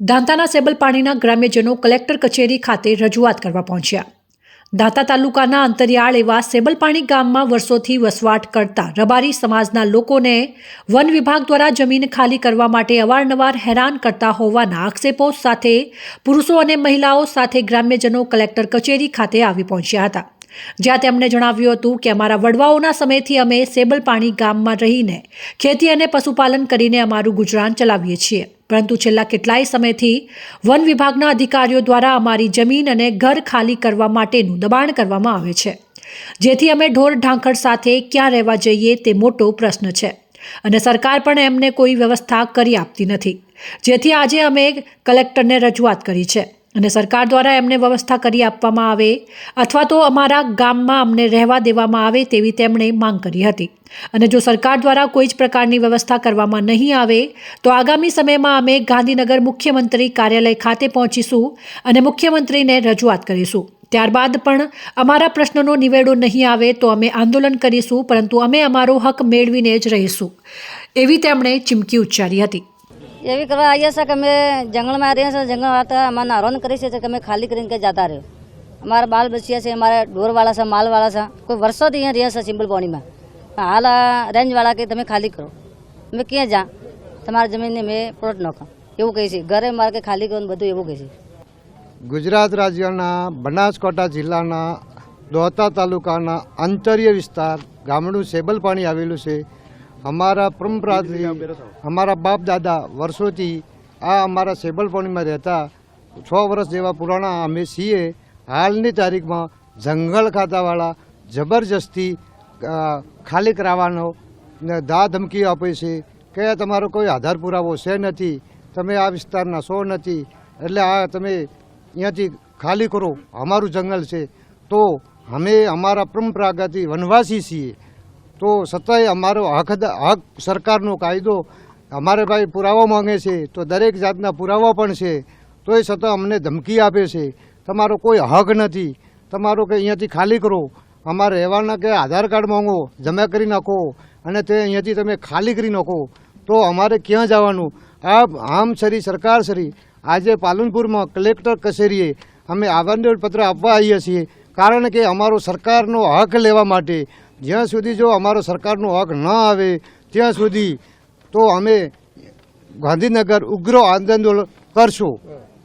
દાંતાના સેબલ પાણીના ગ્રામ્યજનો કલેક્ટર કચેરી ખાતે રજૂઆત કરવા પહોંચ્યા. દાંતા તાલુકાના અંતરિયાળ એવા સેબલપાણી ગામમાં વર્ષોથી વસવાટ કરતા રબારી સમાજના લોકોને વન વિભાગ દ્વારા જમીન ખાલી કરવા માટે અવારનવાર હેરાન કરતા હોવાના આક્ષેપો સાથે પુરુષો અને મહિલાઓ સાથે ગ્રામ્યજનો કલેક્ટર કચેરી ખાતે આવી પહોંચ્યા હતા. જ્યાં તેમણે જણાવ્યું હતું કે અમારા વડવાઓના સમયથી અમે સેબલપાણી ગામમાં રહીને ખેતી અને પશુપાલન કરીને અમારું ગુજરાન ચલાવીએ છીએ. પરંતુ છેલ્લા કેટલાય સમયથી વન વિભાગના અધિકારીઓ દ્વારા અમારી જમીન અને ઘર ખાલી કરવા માટેનું દબાણ કરવામાં આવે છે. જેથી અમે ઢોર ઢાંખર સાથે ક્યાં રહેવા જઈએ તે મોટો પ્રશ્ન છે. અને સરકાર પણ એમને કોઈ વ્યવસ્થા કરી આપતી નથી. જેથી આજે અમે કલેક્ટરને રજૂઆત કરી છે. અને સરકાર દ્વારા એમને વ્યવસ્થા કરી આપવામાં આવે અથવા તો અમારા ગામમાં અમને રહેવા દેવામાં આવે તેવી તેમણે માંગ કરી હતી. અને જો સરકાર દ્વારા કોઈ જ પ્રકારની વ્યવસ્થા કરવામાં નહીં આવે, તો આગામી સમયમાં અમે ગાંધીનગર મુખ્યમંત્રી કાર્યાલય ખાતે પહોંચીશું અને મુખ્યમંત્રીને રજૂઆત કરીશું. ત્યારબાદ પણ અમારા પ્રશ્નનો નિવેડો નહીં આવે તો અમે આંદોલન કરીશું, પરંતુ અમે અમારો હક મેળવીને જ રહીશું, એવી તેમણે ચીમકી ઉચ્ચારી હતી. એવી કરવા આવીએ છે કે અમે જંગલમાં રહીએ છીએ જંગલ વાળા અમારે આરોન કરી છે કે અમે ખાલી કરીને કે જતા રહ્યો. અમારા બાલ બચ્યા છે, અમારા ઢોરવાળા છે, માલવાળા છે. કોઈ વર્ષોથી અહીંયા રહ્યા છે સિમ્બલ પાણીમાં હાલ રેન્જવાળા કે તમે ખાલી કરો. અમે ક્યાં જા? તમારા જમીનને મેં પ્લોટ નાખો એવું કહે છે. ઘરે મારે કે ખાલી કરો બધું એવું કહે છે. ગુજરાત રાજ્યના બનાસકાંઠા જિલ્લાના દોહતા તાલુકાના આંતર્ય વિસ્તાર ગામડું સેબલપાણી આવેલું છે. અમારા પરંપરાથી અમારા બાપ દાદા વર્ષોથી આ અમારા સેબલપાણીમાં રહેતા છ વર્ષ જેવા પુરાણા અમે છીએ. હાલની તારીખમાં જંગલ ખાતાવાળા જબરજસ્તી ખાલી કરાવવાનો ને દા ધમકી આપે છે કે તમારો કોઈ આધાર પુરાવો છે નથી તમે આ વિસ્તારના સો નથી એટલે આ તમે અહીંયાથી ખાલી કરો અમારું જંગલ છે. તો અમે અમારા પરંપરાગત વનવાસી છીએ. તો સત્તાએ અમારો હક હક સરકારનો કાયદો અમારે ભાઈ પુરાવા માંગે છે, તો દરેક જાતના પુરાવા પણ છે, તોય છતાં અમને ધમકી આપે છે. તમારો કોઈ હક નથી. તમારો કે અહીંયાથી ખાલી કરો. અમારે રહેવાના કે આધાર કાર્ડ માંગો, જમા કરી નાખો, અને તે અહીંયાથી તમે ખાલી કરી નાખો, તો અમારે ક્યાં જવાનું? આ આમ સરી આજે પાલનપુરમાં કલેક્ટર કચેરીએ અમે આવેદન પત્ર આપવા આવીએ છીએ, કારણ કે અમારો સરકારનો હક લેવા માટે જ્યાં સુધી જો અમારો સરકારનો હક ન આવે, ત્યાં સુધી તો અમે ગાંધીનગર ઉગ્ર આંદોલન કરશું.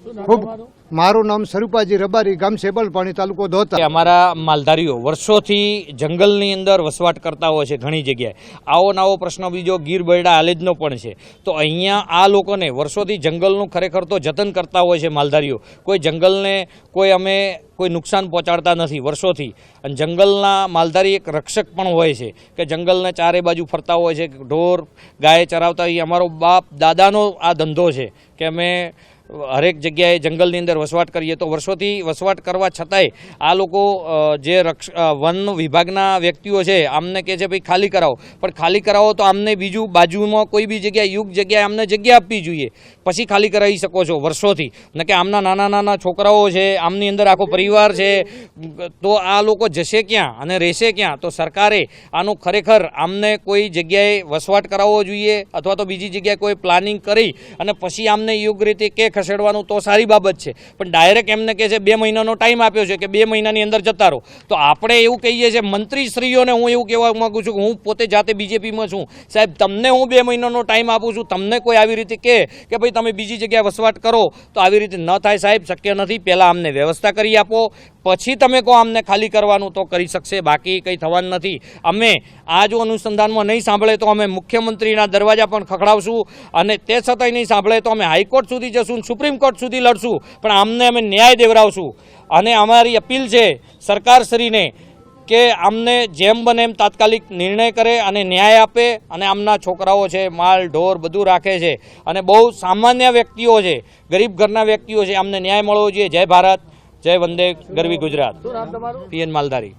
ખૂબ મારું. નામ સ્વરૂપાજી રબારી ગામ સેબલપાણી તાલુકો ધોતા. અમારા માલધારીઓ વર્ષોથી જંગલની અંદર વસવાટ કરતા હોય છે ઘણી જગ્યાએ. આવો નવો પ્રશ્ન બીજો ગીર બરડા આલેજનો પણ છે. તો અહીંયા આ લોકોને વર્ષોથી જંગલનું ખરેખર તો જતન કરતા હોય છે માલધારીઓ. કોઈ જંગલને કોઈ અમે કોઈ નુકસાન પહોંચાડતા નથી વર્ષોથી. અને જંગલના માલધારી એક રક્ષક પણ હોય છે કે જંગલને ચારે બાજુ ફરતા હોય છે ઢોર ગાય ચરાવતા એ અમારો બાપ દાદાનો આ ધંધો છે કે અમે હરેક જગ્યાએ જંગલની અંદર વસવાટ કરીએ તો વર્ષોથી વસવાટ કરવા છતાંય આ લોકો જે રક્ષ વન વિભાગના વ્યક્તિઓ છે, આમને કહે છે, ભાઈ, ખાલી કરાવો. પણ ખાલી કરાવો તો આમને બીજું બાજુમાં કોઈ બી જગ્યાએ, યુગ જગ્યાએ આમને જગ્યા આપવી જોઈએ. પછી ખાલી કરાવી શકો છો વર્ષોથી. ને કે આમના નાના નાના છોકરાઓ છે, આમની અંદર આખો પરિવાર છે, તો આ લોકો જશે ક્યાં અને રહેશે ક્યાં? તો સરકારે આનું ખરેખર આમને કોઈ જગ્યાએ વસવાટ કરાવવો જોઈએ અથવા તો બીજી જગ્યાએ કોઈ પ્લાનિંગ કરી અને પછી આમને યોગ્ય રીતે કે ખસેડવાનું તો સારી બાબત છે. પણ ડાયરેક્ટ એમને કહે છે બે મહિનાનો ટાઈમ આપ્યો છે કે બે મહિનાની અંદર જતા રહો. તો આપણે એવું કહીએ છીએ, મંત્રીશ્રીઓને હું એવું કહેવા માગું છું કે હું પોતે જાતે બીજેપીમાં છું. સાહેબ, તમને હું બે મહિનાનો ટાઈમ આપું છું. તમને કોઈ આવી રીતે કહે કે ભાઈ તમે બીજી જગ્યાએ વસવાટ કરો, તો આવી રીતે ન થાય સાહેબ, શક્ય નથી. પહેલાં અમને વ્યવસ્થા કરી આપો. પછી તમે કહો અમને ખાલી કરવાનું તો કરી શકશે. બાકી કંઈ થવાનું નથી. અમે આ જો અનુસંધાનમાં નહીં સાંભળે તો અમે મુખ્યમંત્રીના દરવાજા પણ ખખડાવશું. અને તે છતાંય નહીં સાંભળે તો અમે હાઈકોર્ટ સુધી જશું સુપ્રીમ કોર્ટ સુધી લડશું. પણ અમને અમે ન્યાય દેવડાવશું. અને અમારી અપીલ છે સરકારશ્રીને કે આમને જેમ બને એમ તાત્કાલિક નિર્ણય કરે અને ન્યાય આપે અને આમના છોકરાઓ છે માલ ઢોર બધું રાખે છે. અને બહુ સામાન્ય વ્યક્તિઓ છે ગરીબ ઘરના વ્યક્તિઓ છે આમને ન્યાય મળવો જોઈએ. જય ભારત જય વંદે ગરવી ગુજરાત. પીએન માલધારી.